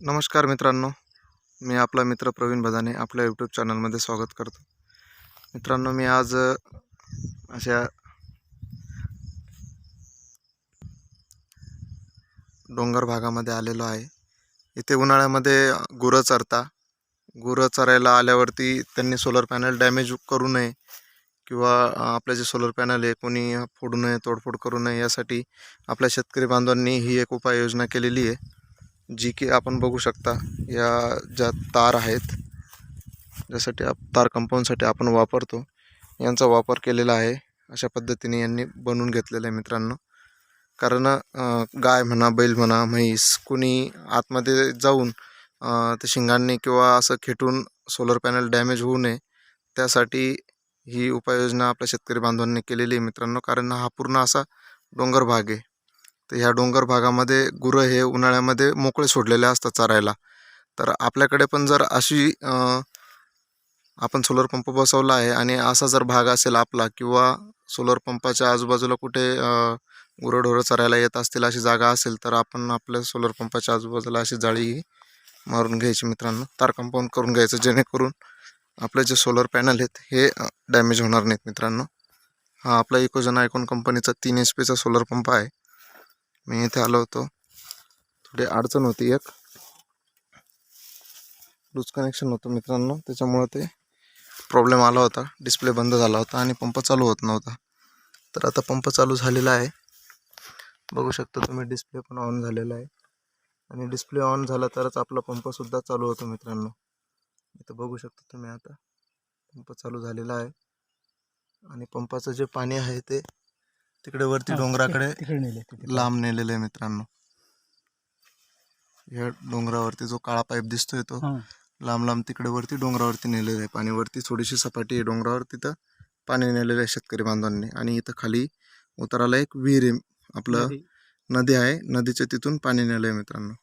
नमस्कार मित्रांनो मी आपला मित्र प्रवीण भदाने आपल्या यूट्यूब चॅनलमध्ये स्वागत करतो. मित्रांनो मी आज अशा डोंगर भागामध्ये आलेलो आहे. इथे उन्हाळ्यामध्ये गुरं चरता. गुरं चरायला आल्यावरती त्यांनी सोलर पॅनल डॅमेज करू नये किंवा आपलं आपले जे सोलर पॅनल आहे कोणी फोडू नये तोडफोड करू नये यासाठी आपल्या शेतकरी बांधवांनी ही एक उपाययोजना केलेली आहे. जी की आपण बघू शकता या ज्या तार आहेत ज्यासाठी आप तार कंपाऊंडसाठी आपण वापरतो यांचा वापर केलेला आहे. अशा पद्धतीने यांनी बनवून घेतलेलं आहे मित्रांनो. कारण गाय म्हणा बैल म्हणा म्हैस कुणी आतमध्ये जाऊन ते शिंगांनी किंवा असं खेटून सोलर पॅनल डॅमेज होऊ नये त्यासाठी ही उपाययोजना आपल्या शेतकरी बांधवांनी केलेली आहे मित्रांनो. कारण हा पूर्ण असा डोंगर भाग आहे. तर ह्या डोंगर भागामध्ये गुरं हे उन्हाळ्यामध्ये मोकळे सोडलेले असतात चरायला. तर आपल्याकडे पण जर अशी आपण सोलर पंप बसवला आहे आणि असा जर भाग असेल आपला किंवा सोलर पंपाच्या आजूबाजूला कुठे गुरंढोरं चरायला येत असतील अशी जागा असेल तर आपण आपल्या सोलर पंपाच्या आजूबाजूला अशी जाळी मारून घ्यायची मित्रांनो. तार कंपाऊंड करून घ्यायचं जेणेकरून आपले जे सोलर पॅनल आहेत हे डॅमेज होणार नाहीत मित्रांनो. हा आपला इकोजन आयकॉन कंपनीचा तीन एच पीचा सोलर पंप आहे. मी इथे आलो होतो. थोडी अडचण होती एक. लूज कनेक्शन होतं मित्रांनो. त्याच्यामुळं ते प्रॉब्लेम आला होता. डिस्प्ले बंद झाला होता आणि पंप चालू होत नव्हता. तर आता पंप चालू झालेला आहे. बघू शकता तुम्ही डिस्प्ले पण ऑन झालेला आहे. आणि डिस्प्ले ऑन झाला तरच आपला पंपसुद्धा चालू होतो मित्रांनो. इथं बघू शकता तुम्ही आता. पंप चालू झालेला आहे. आणि पंपाचं जे पाणी आहे ते तिकडे वरती डोंगराकडे तिकडे नेले तिथे. लांब नेलेलं आहे मित्रांनो. या डोंगरावरती जो काळा पाईप दिसतोय तो हां. लांब लांब तिकडे वरती डोंगरावरती नेलेलं आहे. पाणी वरती थोडीशी सपाटी आहे डोंगरावर तिथं पाणी नेलेलं आहे शेतकरी बांधवांनी. आणि इथं खाली उताराला एक विहीर आहे. आपलं नदी. नदी आहे. नदीच्या तिथून पाणी नेलं आहे मित्रांनो.